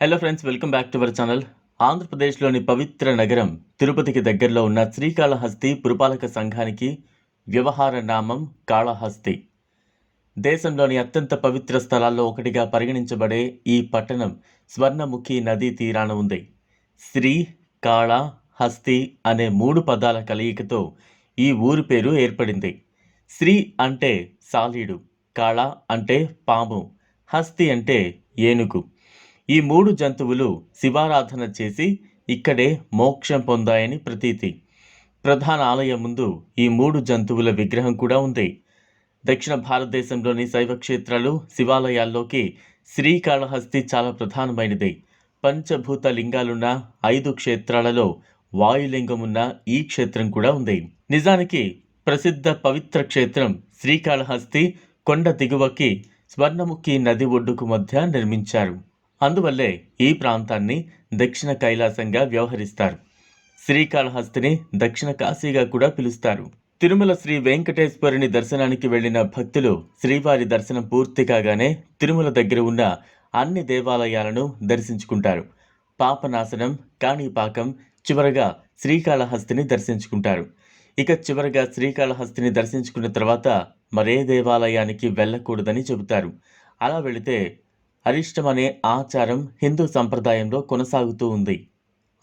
Hello friends welcome back to our channel ఆంధ్రప్రదేశ్లోని పవిత్ర నగరం తిరుపతికి దగ్గరలో ఉన్న శ్రీకాళహస్తి పురపాలక సంఘానికి వ్యవహార నామం కాళహస్తి. దేశంలోని అత్యంత పవిత్ర స్థలాల్లో ఒకటిగా పరిగణించబడే ఈ పట్టణం స్వర్ణముఖి నదీ తీరాన ఉంది. శ్రీ కాళ హస్తి అనే మూడు పదాల కలయికతో ఈ ఊరి పేరు ఏర్పడింది. శ్రీ అంటే సాలీడు కాళ అంటే పాము హస్తి అంటే ఏనుగు. ఈ మూడు జంతువులు శివారాధన చేసి ఇక్కడే మోక్షం పొందాయని ప్రతీతి. ప్రధాన ఆలయం ముందు ఈ మూడు జంతువుల విగ్రహం కూడా ఉంది. దక్షిణ భారతదేశంలోని శైవ క్షేత్రాలు శివాలయాల్లోకి శ్రీకాళహస్తి చాలా ప్రధానమైనది. పంచభూత లింగాలున్న ఐదు క్షేత్రాలలో వాయులింగం ఉన్న ఈ క్షేత్రం కూడా ఉంది. నిజానికి ప్రసిద్ధ పవిత్ర క్షేత్రం శ్రీకాళహస్తి కొండ దిగువకి స్వర్ణముఖి నది ఒడ్డుకు మధ్య నిర్మించారు. అందువల్లే ఈ ప్రాంతాన్ని దక్షిణ కైలాసంగా వ్యవహరిస్తారు. శ్రీకాళహస్తిని దక్షిణ కాశీగా కూడా పిలుస్తారు. తిరుమల శ్రీ వెంకటేశ్వరుని దర్శనానికి వెళ్ళిన భక్తులు శ్రీవారి దర్శనం పూర్తి కాగానే తిరుమల దగ్గర ఉన్న అన్ని దేవాలయాలను దర్శించుకుంటారు. పాపనాశనం కాణిపాకం చివరగా శ్రీకాళహస్తిని దర్శించుకుంటారు. ఇక చివరగా శ్రీకాళహస్తిని దర్శించుకున్న తర్వాత మరే దేవాలయానికి వెళ్ళకూడదని చెబుతారు. అలా వెళితే అరిష్టం అనే ఆచారం హిందూ సంప్రదాయంలో కొనసాగుతూ ఉంది.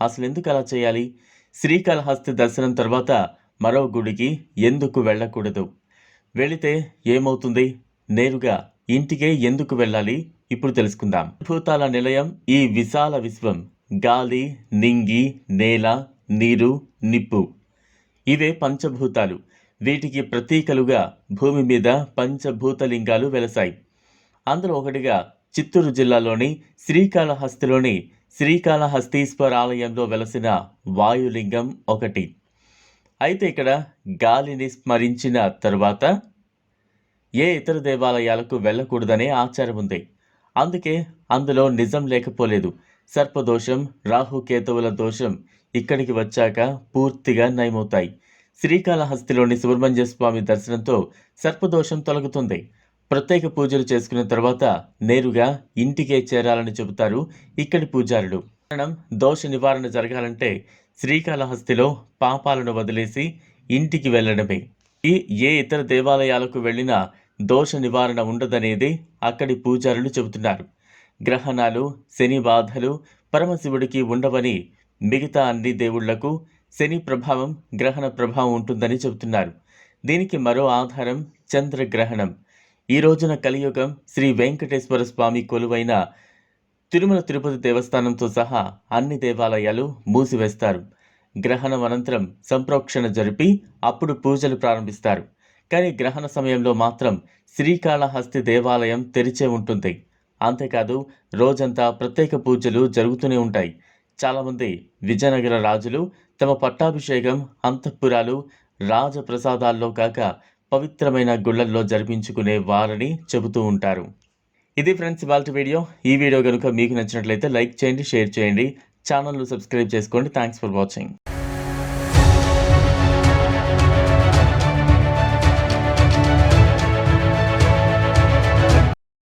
అసలు ఎందుకు అలా చేయాలి? శ్రీకాళహస్తి దర్శనం తర్వాత మరో గుడికి ఎందుకు వెళ్ళకూడదు? వెళితే ఏమవుతుంది? నేరుగా ఇంటికే ఎందుకు వెళ్ళాలి? ఇప్పుడు తెలుసుకుందాం. భూతాల నిలయం ఈ విశాల విశ్వం. గాలి నింగి నేల నీరు నిప్పు. ఇవే పంచభూతాలు. వీటికి ప్రతీకలుగా భూమి మీద పంచభూతలింగాలు వెలసాయి. అందులో ఒకటిగా చిత్తూరు జిల్లాలోని శ్రీకాళహస్తిలోని శ్రీకాళహస్తీశ్వర ఆలయంలో వెలసిన వాయులింగం ఒకటి. అయితే ఇక్కడ గాలిని స్మరించిన తరువాత ఏ ఇతర దేవాలయాలకు వెళ్ళకూడదనే ఆచారం ఉంది. అందుకే అందులో నిజం లేకపోలేదు. సర్పదోషం రాహుకేతువుల దోషం ఇక్కడికి వచ్చాక పూర్తిగా నయమవుతాయి. శ్రీకాళహస్తిలోని సుబ్రహ్మణ్య స్వామి దర్శనంతో సర్పదోషం తొలగుతుంది. ప్రత్యేక పూజలు చేసుకున్న తర్వాత నేరుగా ఇంటికే చేరాలని చెబుతారు ఇక్కడి పూజారులు. కారణం దోష నివారణ జరగాలంటే శ్రీకాళహస్తిలో పాపాలను వదిలేసి ఇంటికి వెళ్ళడమే. ఈ ఏ ఇతర దేవాలయాలకు వెళ్ళినా దోష నివారణ ఉండదనేది అక్కడి పూజారులు చెబుతున్నారు. గ్రహణాలు శని బాధలు పరమశివుడికి ఉండవని మిగతా అన్ని దేవుళ్ళకు శని ప్రభావం గ్రహణ ప్రభావం ఉంటుందని చెబుతున్నారు. దీనికి మరో ఆధారం చంద్రగ్రహణం. ఈ రోజున కలియుగం శ్రీ వెంకటేశ్వర స్వామి కొలువైన తిరుమల తిరుపతి దేవస్థానంతో సహా అన్ని దేవాలయాలు మూసివేస్తారు. గ్రహణం అనంతరం సంప్రోక్షణ జరిపి అప్పుడు పూజలు ప్రారంభిస్తారు. కానీ గ్రహణ సమయంలో మాత్రం శ్రీకాళహస్తి దేవాలయం తెరిచే ఉంటుంది. అంతేకాదు రోజంతా ప్రత్యేక పూజలు జరుగుతూనే ఉంటాయి. చాలామంది విజయనగర రాజులు తమ పట్టాభిషేకం అంతఃపురాలు రాజప్రసాదాల్లో కాక పవిత్రమైన గుళ్ళల్లో జరిపించుకునే వారని చెబుతూ ఉంటారు. ఇది ఫ్రెండ్స్ ఇవాళ వీడియో. ఈ వీడియో కనుక మీకు నచ్చినట్లయితే లైక్ చేయండి షేర్ చేయండి. ఛానల్ను సబ్స్క్రైబ్ చేసుకోండి. Thanks for watching.